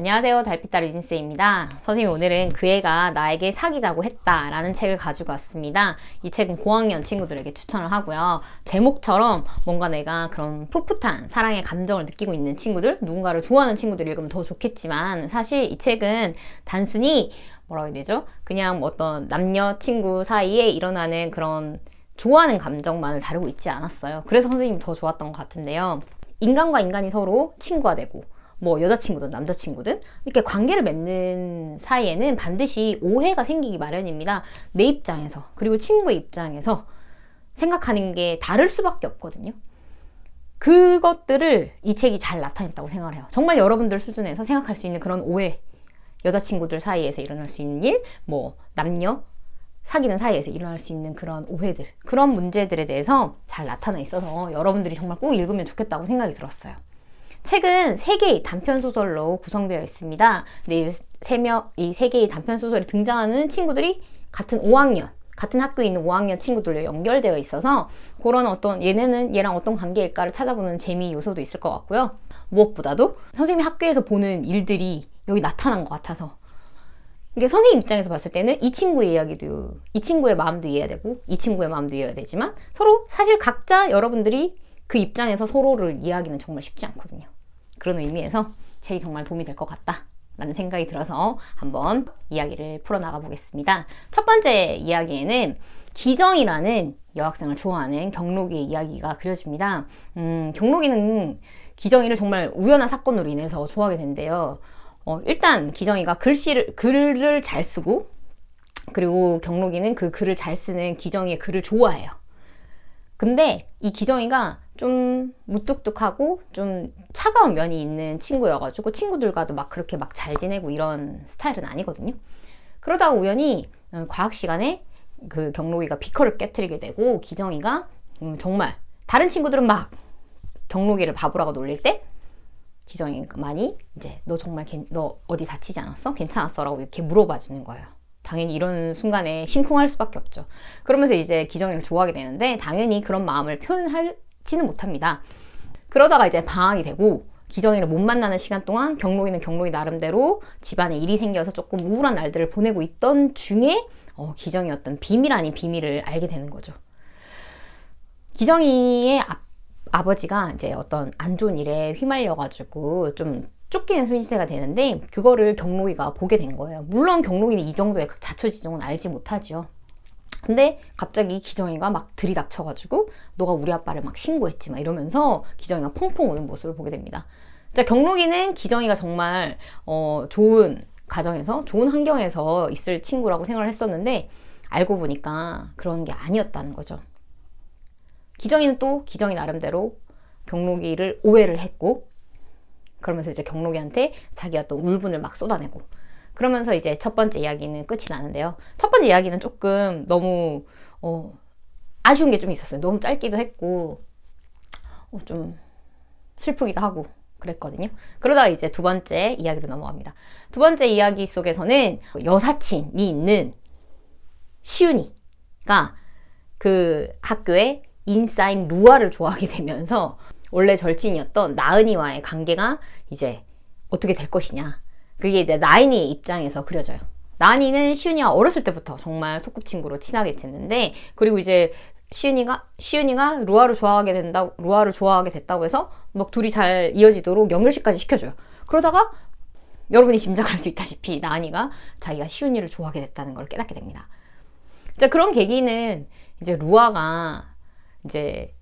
안녕하세요. 달빛달 리진스입니다. 선생님 오늘은 그 애가 나에게 사귀자고 했다 라는 책을 가지고 왔습니다. 이 책은 고학년 친구들에게 추천을 하고요. 제목처럼 뭔가 내가 그런 풋풋한 사랑의 감정을 느끼고 있는 친구들, 누군가를 좋아하는 친구들 읽으면 더 좋겠지만 사실 이 책은 단순히 뭐라고 해야 되죠? 그냥 어떤 남녀 친구 사이에 일어나는 그런 좋아하는 감정만을 다루고 있지 않았어요. 그래서 선생님이 더 좋았던 것 같은데요. 인간과 인간이 서로 친구가 되고 뭐 여자친구든 남자친구든 이렇게 관계를 맺는 사이에는 반드시 오해가 생기기 마련입니다. 내 입장에서 그리고 친구의 입장에서 생각하는 게 다를 수밖에 없거든요. 그것들을 이 책이 잘 나타냈다고 생각을 해요. 정말 여러분들 수준에서 생각할 수 있는 그런 오해, 여자친구들 사이에서 일어날 수 있는 일, 뭐 남녀 사귀는 사이에서 일어날 수 있는 그런 오해들, 그런 문제들에 대해서 잘 나타나 있어서 여러분들이 정말 꼭 읽으면 좋겠다고 생각이 들었어요. 책은 세 개의 단편 소설로 구성되어 있습니다. 이세 개의 단편 소설에 등장하는 친구들이 같은 5학년, 같은 학교에 있는 5학년 친구들로 연결되어 있어서 그런 어떤 얘네는 얘랑 어떤 관계일까를 찾아보는 재미 요소도 있을 것 같고요. 무엇보다도 선생님이 학교에서 보는 일들이 여기 나타난 것 같아서 이게 선생님 입장에서 봤을 때는 이 친구의 이야기도 이 친구의 마음도 이해해야 되고 이 친구의 마음도 이해해야 되지만 서로 사실 각자 여러분들이 그 입장에서 서로를 이해하기는 정말 쉽지 않거든요. 그런 의미에서 책이 정말 도움이 될 것 같다. 라는 생각이 들어서 한번 이야기를 풀어나가 보겠습니다. 첫 번째 이야기에는 기정이라는 여학생을 좋아하는 경록이의 이야기가 그려집니다. 음, 경록이는 기정이를 정말 우연한 사건으로 인해서 좋아하게 된대요. 어, 일단 기정이가 글씨를, 글을 잘 쓰고, 그리고 경록이는 그 글을 잘 쓰는 기정이의 글을 좋아해요. 근데 이 기정이가 좀 무뚝뚝하고 좀 차가운 면이 있는 친구여가지고 친구들과도 막 그렇게 막 잘 지내고 이런 스타일은 아니거든요. 그러다가 우연히 어, 과학 시간에 그 경록이가 비커를 깨뜨리게 되고 기정이가 음, 정말 다른 친구들은 막 경록이를 바보라고 놀릴 때 기정이만이 이제 너 정말 너 어디 다치지 않았어? 괜찮았어?라고 이렇게 물어봐 주는 거예요. 당연히 이런 순간에 심쿵할 수밖에 없죠. 그러면서 이제 기정이를 좋아하게 되는데 당연히 그런 마음을 표현하 지는 못합니다. 그러다가 이제 방학이 되고 기정이를 못 만나는 시간 동안 경록이는 경록이 나름대로 집안에 일이 생겨서 조금 우울한 날들을 보내고 있던 중에 어, 기정이 어떤 비밀 아닌 비밀을 알게 되는 거죠. 기정이의 아, 아버지가 이제 어떤 안 좋은 일에 휘말려가지고 좀 쫓기는 순시세가 되는데 그거를 경록이가 보게 된 거예요. 물론 경록이는 이 정도의 그 자초지종은 알지 못하지요. 근데 갑자기 기정이가 막 들이닥쳐가지고 너가 우리 아빠를 막 신고했지 막 이러면서 기정이가 펑펑 우는 모습을 보게 됩니다. 자 경록이는 기정이가 정말 어, 좋은 가정에서 좋은 환경에서 있을 친구라고 생각을 했었는데 알고 보니까 그런 게 아니었다는 거죠. 기정이는 또 기정이 나름대로 경록이를 오해를 했고 그러면서 이제 경록이한테 자기가 또 울분을 막 쏟아내고 그러면서 이제 첫 번째 이야기는 끝이 나는데요. 첫 번째 이야기는 조금 너무 어, 아쉬운 게 좀 있었어요. 너무 짧기도 했고 어, 좀 슬프기도 하고 그랬거든요. 그러다가 이제 두 번째 이야기로 넘어갑니다. 두 번째 이야기 속에서는 여사친이 있는 시윤이가 그 학교에 인싸인 루아를 좋아하게 되면서 원래 절친이었던 나은이와의 관계가 이제 어떻게 될 것이냐. 그게 이제 나인이의 입장에서 그려져요. 나은이는 시윤이와 어렸을 때부터 정말 소꿉친구로 친하게 됐는데, 그리고 이제 시윤이가, 시윤이가 루아를 좋아하게 된다, 루아를 좋아하게 됐다고 해서 막 둘이 잘 이어지도록 연결식까지 시켜줘요. 그러다가 여러분이 짐작할 수 있다시피 나은이가 자기가 시윤이를 좋아하게 됐다는 걸 깨닫게 됩니다. 자, 그런 계기는 이제 루아가 이제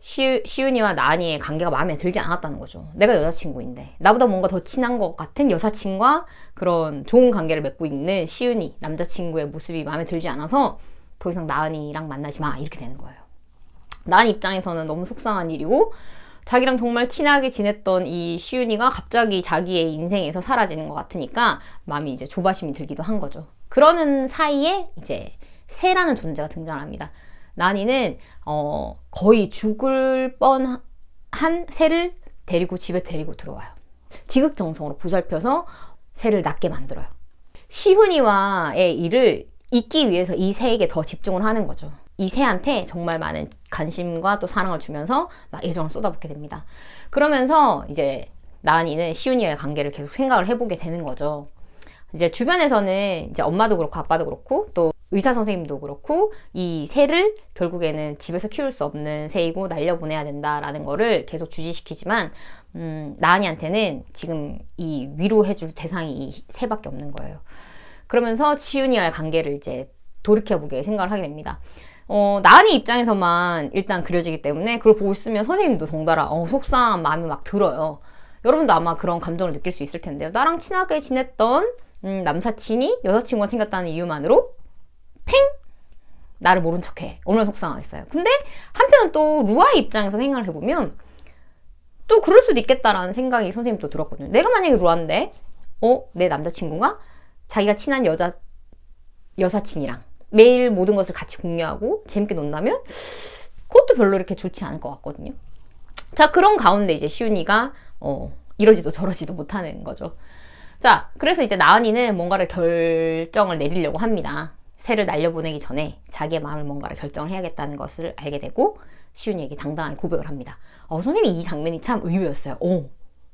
시, 시윤이와 나은이의 관계가 마음에 들지 않았다는 거죠. 내가 여자친구인데 나보다 뭔가 더 친한 것 같은 여사친과 그런 좋은 관계를 맺고 있는 시윤이 남자친구의 모습이 마음에 들지 않아서 더 이상 나은이랑 만나지 마 이렇게 되는 거예요. 나은 입장에서는 너무 속상한 일이고 자기랑 정말 친하게 지냈던 이 시윤이가 갑자기 자기의 인생에서 사라지는 것 같으니까 마음이 이제 조바심이 들기도 한 거죠. 그러는 사이에 이제 새라는 존재가 등장합니다. 나니는 어, 거의 죽을 뻔한 새를 데리고 집에 데리고 들어와요. 지극정성으로 보살펴서 새를 낫게 만들어요. 시훈이와의 일을 잊기 위해서 이 새에게 더 집중을 하는 거죠. 이 새한테 정말 많은 관심과 또 사랑을 주면서 막 애정을 쏟아붓게 됩니다. 그러면서 이제 나은이는 시윤이와의 관계를 계속 생각을 해보게 되는 거죠. 이제 주변에서는 이제 엄마도 그렇고 아빠도 그렇고 또 의사 선생님도 그렇고 이 새를 결국에는 집에서 키울 수 없는 새이고 날려보내야 된다라는 거를 계속 주지시키지만 음, 나은이한테는 지금 이 위로해줄 대상이 이 새밖에 없는 거예요. 그러면서 치윤이와의 관계를 이제 돌이켜보게 생각을 하게 됩니다. 어, 나은이 입장에서만 일단 그려지기 때문에 그걸 보고 있으면 선생님도 덩달아 어, 속상한 마음이 막 들어요. 여러분도 아마 그런 감정을 느낄 수 있을 텐데요. 나랑 친하게 지냈던 음, 남사친이 여자친구가 생겼다는 이유만으로 팽! 나를 모른 척해. 얼마나 속상하겠어요. 근데 한편 또 루아의 입장에서 생각을 해보면 또 그럴 수도 있겠다라는 생각이 선생님 또 들었거든요. 내가 만약에 루아인데, 어, 내 남자친구가 자기가 친한 여자, 여사친이랑 매일 모든 것을 같이 공유하고 재밌게 논다면 그것도 별로 이렇게 좋지 않을 것 같거든요. 자, 그런 가운데 이제 시윤이가, 어, 이러지도 저러지도 못하는 거죠. 자, 그래서 이제 나은이는 뭔가를 결정을 내리려고 합니다. 새를 날려보내기 전에 자기의 마음을 뭔가를 결정을 해야겠다는 것을 알게 되고 시윤이에게 당당하게 고백을 합니다. 어, 선생님이 이 장면이 참 의외였어요. 오,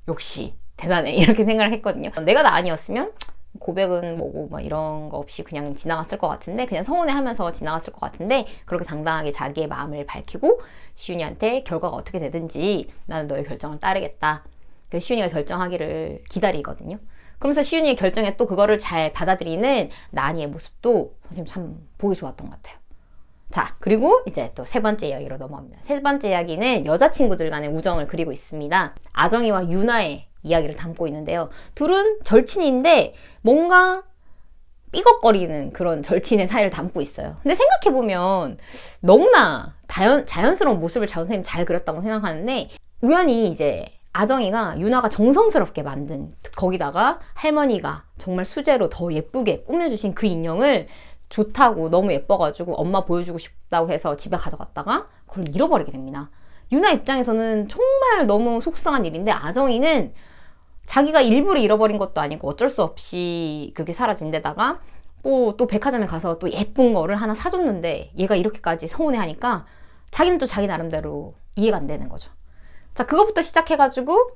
역시 대단해. 이렇게 생각을 했거든요. 내가 나은이었으면 고백은 뭐고 뭐 이런 거 없이 그냥 지나갔을 것 같은데 그냥 서운해하면서 지나갔을 것 같은데 그렇게 당당하게 자기의 마음을 밝히고 시윤이한테 결과가 어떻게 되든지 나는 너의 결정을 따르겠다. 그 시윤이가 결정하기를 기다리거든요. 그러면서 시윤이의 결정에 또 그거를 잘 받아들이는 나니의 모습도 선생님 참 보기 좋았던 것 같아요. 자, 그리고 이제 또 세 번째 이야기로 넘어갑니다. 세 번째 이야기는 여자친구들 간의 우정을 그리고 있습니다. 아정이와 유나의 이야기를 담고 있는데요. 둘은 절친인데 뭔가 삐걱거리는 그런 절친의 사이를 담고 있어요. 근데 생각해보면 너무나 자연, 자연스러운 모습을 자 선생님 잘 그렸다고 생각하는데 우연히 이제 아정이가 유나가 정성스럽게 만든 거기다가 할머니가 정말 수제로 더 예쁘게 꾸며주신 그 인형을 좋다고 너무 예뻐가지고 엄마 보여주고 싶다고 해서 집에 가져갔다가 그걸 잃어버리게 됩니다. 유나 입장에서는 정말 너무 속상한 일인데 아정이는 자기가 일부러 잃어버린 것도 아니고 어쩔 수 없이 그게 사라진 데다가 뭐 또 백화점에 가서 또 예쁜 거를 하나 사줬는데 얘가 이렇게까지 서운해 하니까 자기는 또 자기 나름대로 이해가 안 되는 거죠. 자, 그것부터 시작해가지고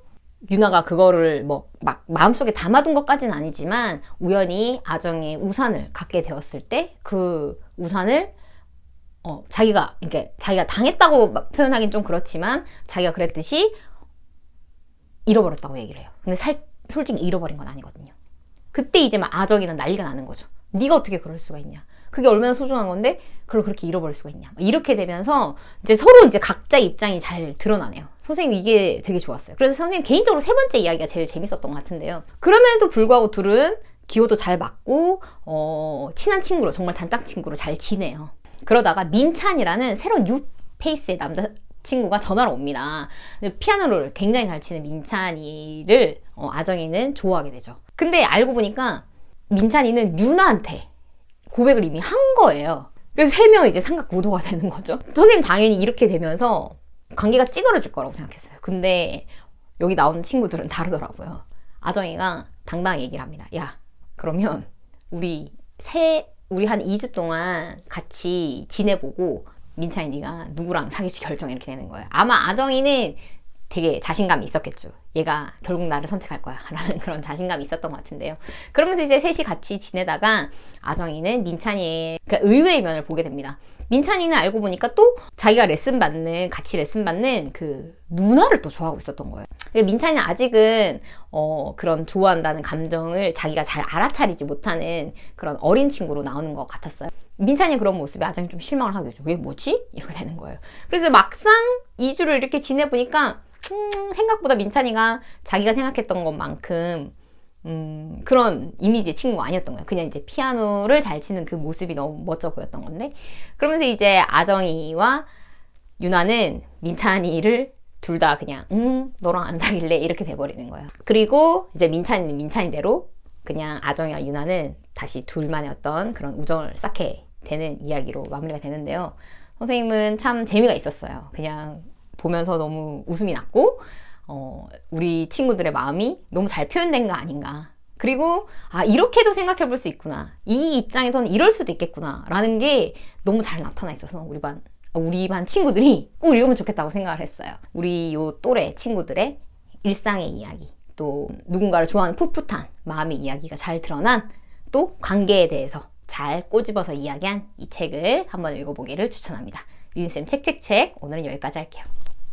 유나가 그거를 뭐 막 마음속에 담아둔 것까지는 아니지만 우연히 아정의 우산을 갖게 되었을 때 그 우산을 어, 자기가 이렇게 자기가 당했다고 표현하긴 좀 그렇지만 자기가 그랬듯이 잃어버렸다고 얘기를 해요. 근데 살, 솔직히 잃어버린 건 아니거든요. 그때 이제 막 아정이는 난리가 나는 거죠. 네가 어떻게 그럴 수가 있냐. 그게 얼마나 소중한 건데 그걸 그렇게 잃어버릴 수가 있냐. 이렇게 되면서 이제 서로 이제 각자 입장이 잘 드러나네요. 선생님 이게 되게 좋았어요. 그래서 선생님 개인적으로 세 번째 이야기가 제일 재밌었던 것 같은데요. 그럼에도 불구하고 둘은 기호도 잘 맞고 어, 친한 친구로 정말 단짝 친구로 잘 지내요. 그러다가 민찬이라는 새로운 뉴 페이스의 남자 친구가 전화를 옵니다. 피아노를 굉장히 잘 치는 민찬이를 어, 아정이는 좋아하게 되죠. 근데 알고 보니까 민찬이는 유나한테 고백을 이미 한 거예요. 그래서 세 명이 이제 삼각고도가 되는 거죠. 선생님 당연히 이렇게 되면서 관계가 찌그러질 거라고 생각했어요. 근데 여기 나오는 친구들은 다르더라고요. 아정이가 당당히 얘기를 합니다. 야, 그러면 우리 세, 우리 한 2주 동안 같이 지내보고 민찬이 네가 누구랑 사귀지 결정 이렇게 되는 거예요. 아마 아정이는 되게 자신감이 있었겠죠. 얘가 결국 나를 선택할 거야. 라는 그런 자신감이 있었던 것 같은데요. 그러면서 이제 셋이 같이 지내다가 아정이는 민찬이의 그러니까 의외의 면을 보게 됩니다. 민찬이는 알고 보니까 또 자기가 레슨 받는, 같이 레슨 받는 그 누나를 또 좋아하고 있었던 거예요. 민찬이는 아직은 어, 그런 좋아한다는 감정을 자기가 잘 알아차리지 못하는 그런 어린 친구로 나오는 것 같았어요. 민찬이 그런 모습에 아정이 좀 실망을 하게 되죠. 왜 뭐지? 이렇게 되는 거예요. 그래서 막상 2주를 이렇게 지내보니까 음, 생각보다 민찬이가 자기가 생각했던 것만큼 음, 그런 이미지의 친구가 아니었던 거예요. 그냥 이제 피아노를 잘 치는 그 모습이 너무 멋져 보였던 건데. 그러면서 이제 아정이와 유나는 민찬이를 둘 다 그냥, 음, 너랑 안 사귈래? 이렇게 돼버리는 거예요. 그리고 이제 민찬이는 민찬이대로 그냥 아정이와 유나는 다시 둘만의 어떤 그런 우정을 쌓게 되는 이야기로 마무리가 되는데요. 선생님은 참 재미가 있었어요. 그냥 보면서 너무 웃음이 났고, 어, 우리 친구들의 마음이 너무 잘 표현된 거 아닌가. 그리고, 아, 이렇게도 생각해 볼 수 있구나. 이 입장에서는 이럴 수도 있겠구나. 라는 게 너무 잘 나타나 있어서 우리 반, 우리 반 친구들이 꼭 읽으면 좋겠다고 생각을 했어요. 우리 요 또래 친구들의 일상의 이야기. 또 누군가를 좋아하는 풋풋한 마음의 이야기가 잘 드러난 또 관계에 대해서 잘 꼬집어서 이야기한 이 책을 한번 읽어보기를 추천합니다. 유진쌤 책책책 오늘은 여기까지 할게요.